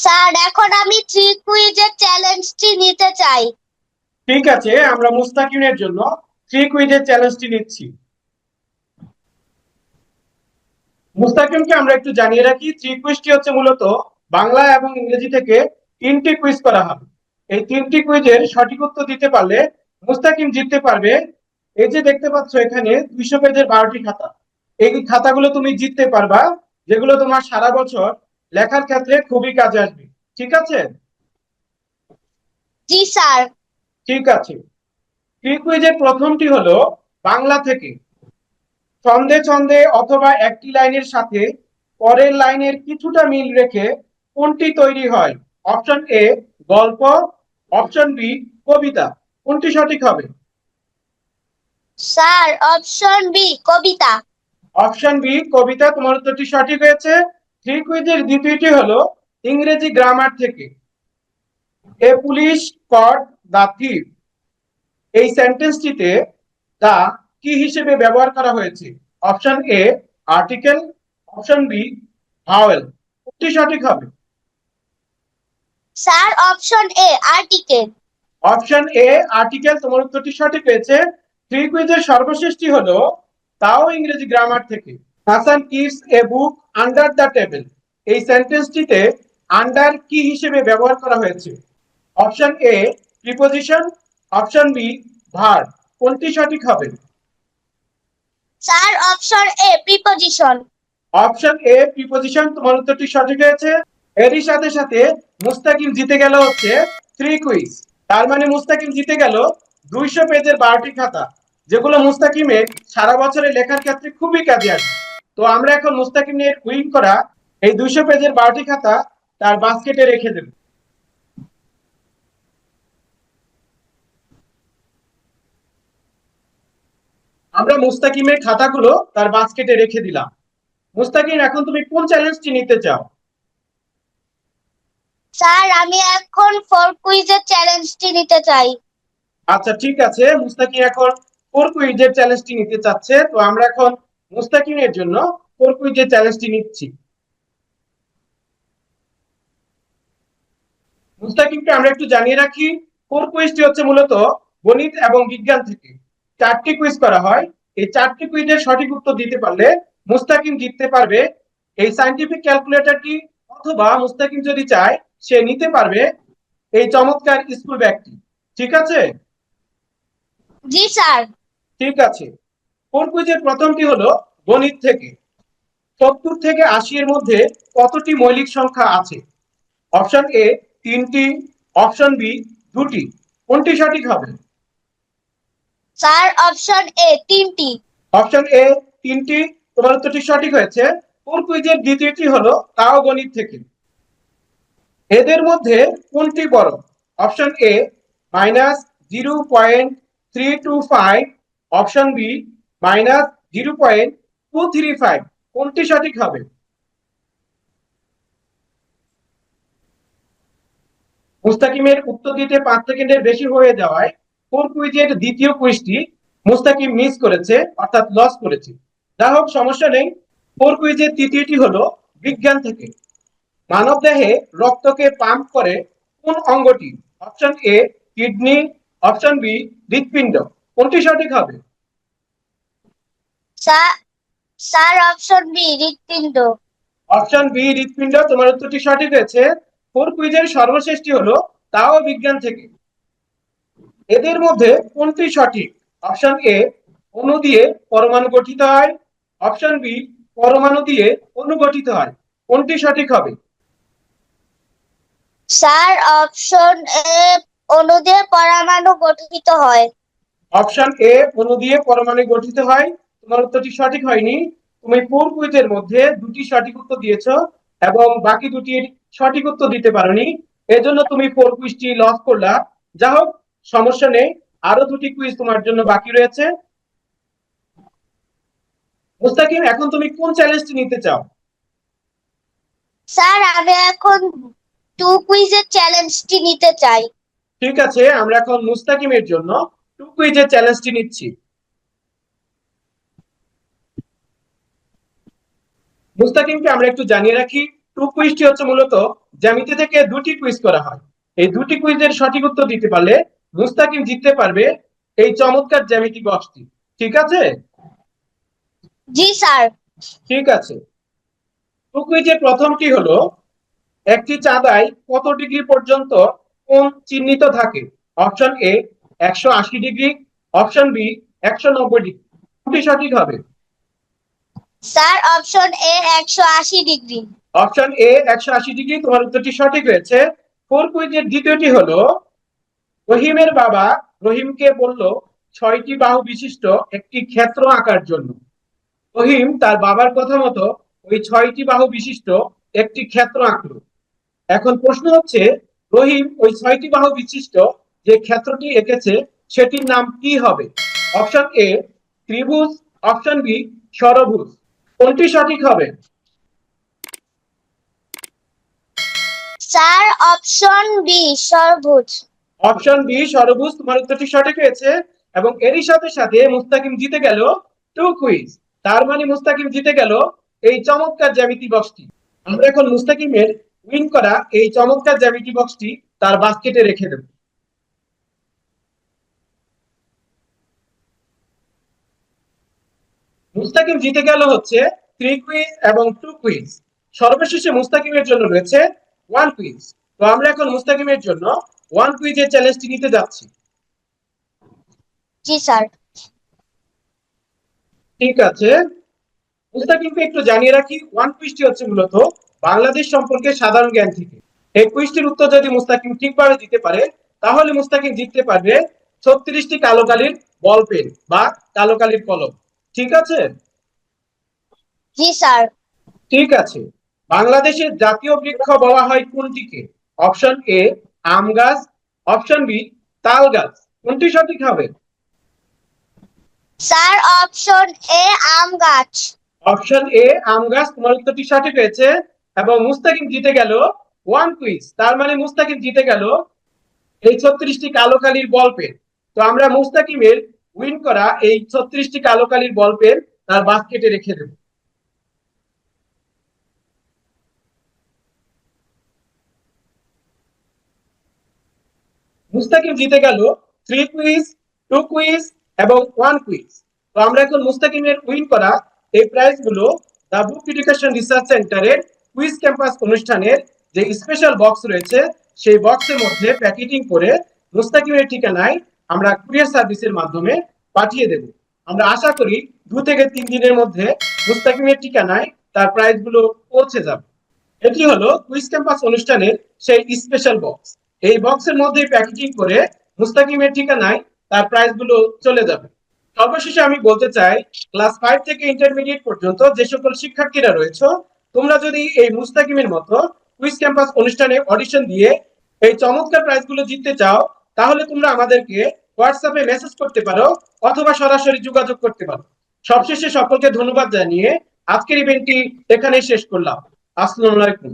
Sir, এখন আমি three কুইজের চ্যালেঞ্জটি নিতে চাই। ঠিক আছে, আমরা মুস্তাকিমের জন্য থ্রি কুইজের চ্যালেঞ্জটি নিচ্ছি। মুস্তাকিমকে আমরা একটু জানিয়ে রাখি থ্রি কুইজটি হচ্ছে মূলত বাংলা এবং ইংরেজি থেকে তিনটি কুইজ করা হবে। এই তিনটি কুইজের সঠিক উত্তর দিতে পারলে মুস্তাকিম জিততে পারবে। এই যে দেখতে পাচ্ছ এখানে দুইশো পেজের বারোটি খাতা। এই খাতাগুলো তুমি জিততে পারবা, যেগুলো তোমার সারা বছর লেখার ক্ষেত্রে খুবই কাজে আসবে। ঠিক আছে? জি স্যার। ঠিক আছে। কুইজের প্রথমটি হলো বাংলা থেকে। ছন্দে ছন্দে অথবা একটি লাইনের সাথে পরের লাইনের কিছুটা মিল রেখে কোনটি তৈরি হয়? অপশন এ গল্প। অপশন বি কবিতা। কোনটি সঠিক হবে? স্যার অপশন বি কবিতা। অপশন বি কবিতা। তোমার উত্তরটি সঠিক হয়েছে। থ্রি কুইজের দ্বিতীয়টি হলো ইংরেজি গ্রামার থেকে। এ পুলিশ কট দা থিপ এই সেন্টেন্সটিতে দা কি হিসেবে ব্যবহার করা হয়েছে? Option A article option B vowel কোনটি সঠিক হবে? Sir option A article option A article তোমার উত্তরটি সঠিক হয়েছে। থ্রি কুইজের সর্বশেষটি হলো তাও ইংরেজি গ্রামার থেকে। Hasan keeps a book under the table. এই সেন্টেন্সটিতে আন্ডার কি হিসেবে ব্যবহার করা হয়েছে? Option A preposition. Option B verb. কোনটি সঠিক হবে? Sir option A preposition. Option A preposition. তোমার উত্তরটি সঠিক হয়েছে। এরই সাথে সাথে মুস্তাকিম জিতে গেল হচ্ছে থ্রি কুইজ তার মানে মুস্তাকিম জিতে গেল দুইশো পেজের বারোটি খাতা যেগুলো মুস্তাকিমের সারা বছরে লেখার ক্ষেত্রে খুবই কাজে আসে। তো আমরা এখন মুস্তাকিমের উইন করা এই দুইশো পেজের বারোটি খাতা তার বাস্কেটে রেখে দেব। আমরা মুস্তাকিমের খাতাগুলো তার বাস্কেটে রেখে দিলাম। মুস্তাকিম এখন তুমি কোন চ্যালেঞ্জটি নিতে চাও? স্যার আমি এখন ফোর কুইজের চ্যালেঞ্জটি নিতে চাই। আচ্ছা ঠিক আছে। মুস্তাকিম এখন ফোর কুইজের চ্যালেঞ্জটি নিতে চাচ্ছে। তো আমরা এখন মুস্তাকিমের জন্য ফোর কুইজের চ্যালেঞ্জটি নিচ্ছি। মুস্তাকিমকে আমরা একটু জানিয়ে রাখি ফোর কুইজটি হচ্ছে মূলত গণিত এবং বিজ্ঞান থেকে। চারটি কুইজ করা হয়। এই চারটি কুইজের সঠিক উত্তর দিতে পারলে মুস্তাকিম জিততে পারবে এই সাইন্টিফিক ক্যালকুলেটরটি অথবা মুস্তাকিম যদি চায় সে নিতে পারবে এই চমৎকার স্কুল ব্যাগটি ঠিক আছে? জি স্যার। ঠিক আছে। কোন কুইজের প্রথমটি হলো গণিত থেকে? সত্তর থেকে আশি এর মধ্যে কতটি মৌলিক সংখ্যা আছে? অপশন এ তিনটি অপশন বি দুটি। কোনটি সঠিক হবে? স্যার অপশন এ তিনটি। অপশন এ তিনটি তোমার উত্তরটি সঠিক হয়েছে। কোন কুইজের দ্বিতীয়টি হলো তাও গণিত থেকে? এদের মধ্যে কোনটি বড়? Option A minus zero point three two five option B minus zero কোনটি সঠিক হবে? মুস্তাকিমের উত্তর দিতে পাঁচ সেকেন্ডের বেশি হয়ে যাওয়ায় ফোর কুইজের দ্বিতীয় কুইজটি মুস্তাকিম মিস করেছে, অর্থাৎ লস করেছে? যা হোক, সমস্যা নেই। ফোর কুইজের তৃতীয়টি হলো বিজ্ঞান থেকে? মানব দেহে রক্তকে পাম্প করে কোন অঙ্গটি? Option A kidney option B হৃৎপিণ্ড। কোনটি সঠিক হবে? স্যার অপশন বি হৃৎপিণ্ড। অপশন বি হৃৎপিণ্ড তোমার উত্তরটি সঠিক হয়েছে। ফোর কুইজের সর্বশেষটি হলো তাও বিজ্ঞান থেকে। এদের মধ্যে কোনটি সঠিক? অপশন এ অণু দিয়ে পরমাণু গঠিত হয়। অপশন বি পরমাণু দিয়ে অণু গঠিত হয়। কোনটি সঠিক হবে? স্যার অপশন এ অণু দিয়ে পরমাণু গঠিত হয়। অপশন এ অণু দিয়ে পরমাণু গঠিত হয়। তোমার উত্তরটি সঠিক হয়নি। তুমি ফোর কুইজের মধ্যে দুটি সঠিক উত্তর দিয়েছ এবং বাকি দুটির সঠিক উত্তর দিতে পারোনি? এজন্য তুমি ফোর কুইজটি লস করলা। যা হোক সমস্যা নেই। আরও দুটি কুইজ তোমার জন্য বাকি রয়েছে। মুস্তাকিম এখন তুমি কোন চ্যালেঞ্জটি নিতে চাও? স্যার আমি এখন টু কুইজের চ্যালেঞ্জটি নিতে চাই। ঠিক আছে আমরা এখন মুস্তাকিমের জন্য টু কুইজের চ্যালেঞ্জটি নিচ্ছি। মুস্তাকিমকে আমরা একটু জানিয়ে রাখি টু কুইজটি হচ্ছে মূলত জ্যামিতি থেকে দুটি কুইজ করা হয়। এই দুটি কুইজের সঠিক উত্তর দিতে পারলে মুস্তাকিম জিততে পারবে এই চমৎকার জ্যামিতি বক্সটি। ঠিক আছে? জি স্যার। ঠিক আছে। টু কুইজের প্রথমটি হলো একটি চাঁদায় কত ডিগ্রি পর্যন্ত কোণ চিহ্নিত থাকে? অপশন এ একশো আশি ডিগ্রি অপশন বি একশো নব্বই ডিগ্রি। কোনটি সঠিক হবে। স্যার, অপশন এ একশো আশি ডিগ্রি। অপশন এ একশো আশি ডিগ্রি, তোমার উত্তরটি সঠিক হয়েছে। ফোর কুইজের দ্বিতীয়টি হলো, রহিমের বাবা রহিমকে বলল, ছয়টি বাহু বিশিষ্ট একটি ক্ষেত্র আঁকার জন্য। রহিম তার বাবার কথা মতো ওই ছয়টি বাহু বিশিষ্ট একটি ক্ষেত্র আঁকলো। এখন প্রশ্ন হচ্ছে, রহিম ওই ছয়টি বাহু বিশিষ্ট যে ক্ষেত্রটি এঁকেছে, সেটির নাম কি হবে? অপশন এ, ত্রিভুজ, অপশন বি ষড়ভুজ কোনটি সঠিক হবে? স্যার অপশন বি সর্বোচ্চ অপশন বি ষড়ভুজ তোমার উত্তরটি সঠিক হয়েছে। এবং এরই সাথে সাথে মুস্তাকিম জিতে গেল টু কুইজ তার মানে মুস্তাকিম জিতে গেল এই চমৎকার জ্যামিতি বক্সটি আমরা এখন মুস্তাকিমের উইন করা এই চমৎকার জ্যামিতি বক্সটি তার বাস্কেটে রেখে দেব। মুস্তাকিম জিতে গেল হচ্ছে থ্রি কুইজ এবং টু কুইজ সর্বশেষে মুস্তাকিমের জন্য রয়েছে ওয়ান কুইজ তো আমরা এখন মুস্তাকিমের জন্য ওয়ান কুইজের চ্যালেঞ্জটি নিতে যাচ্ছি। জি স্যার। ঠিক আছে। মুস্তাকিমকে একটু জানিয়ে রাখি ওয়ান কুইজটি হচ্ছে মূলত বাংলাদেশ সম্পর্কে সাধারণ জ্ঞান থেকে। এই কুইজটির উত্তর যদি মুস্তাকিম ঠিকভাবে দিতে পারে তাহলে মুস্তাকিম জিততে পারবে ছত্রিশটি কালো কালির বল পেন বা কালো কালির কলম। ঠিক আছে? জি স্যার। ঠিক আছে। বাংলাদেশের জাতীয় বৃক্ষ বলা হয় কোনটিকে? অপশন এ আম গাছ। অপশন বি তাল গাছ। কোনটি সঠিক হবে? স্যার অপশন এ আম গাছ। অপশন এ আম গাছ। তোমার উত্তরটি সঠিক হয়েছে এবং মুস্তাকিম জিতে গেল। ওয়ান কুইজ তার মানে মুস্তাকিম জিতে গেল। এই ছত্রিশটি কালো কালির বল পেন তো আমরা মুস্তাকিমের উইন করা এই ছত্রিশটি কালো কালির বল পেন তার বাস্কেটে রেখে দেব। মুস্তাকিম জিতে গেল থ্রি কুইজ টু কুইজ এবং ওয়ান কুইজ তো আমরা এখন মুস্তাকিমের উইন করা এই প্রাইজগুলো দা বুক এডুকেশন রিসার্চ সেন্টারের কুইজ ক্যাম্পাস অনুষ্ঠানের যে স্পেশাল বক্স রয়েছে, সেই বক্সের মধ্যে প্যাকেটিং করে মুস্তাকিমের ঠিকানায় আমরা কুরিয়ার সার্ভিসের মাধ্যমে পাঠিয়ে দেব। আমরা আশা করি দু থেকে তিন দিনের মধ্যে মুস্তাকিমের ঠিকানায় তার প্রাইজগুলো পৌঁছে যাবে। এটি হলো কুইজ ক্যাম্পাস অনুষ্ঠানের সেই স্পেশাল বক্স এই বক্সের মধ্যে প্যাকেজিং করে মুস্তাকিমের ঠিকানায় তার প্রাইজগুলো চলে যাবে। সর্বশেষে আমি বলতে চাই ক্লাস ফাইভ থেকে ইন্টারমিডিয়েট পর্যন্ত যে সকল শিক্ষার্থীরা রয়েছে, তোমরা যদি এই মুস্তাকিমের মতো কুইজ ক্যাম্পাস অনুষ্ঠানে অডিশন দিয়ে এই চমৎকার প্রাইজগুলো জিততে চাও তাহলে তোমরা আমাদেরকে হোয়াটসঅ্যাপে মেসেজ করতে পারো অথবা সরাসরি যোগাযোগ করতে পারো। সবশেষে সকলকে ধন্যবাদ জানিয়ে আজকের ইভেন্টটি এখানেই শেষ করলাম। আসসালামু আলাইকুম।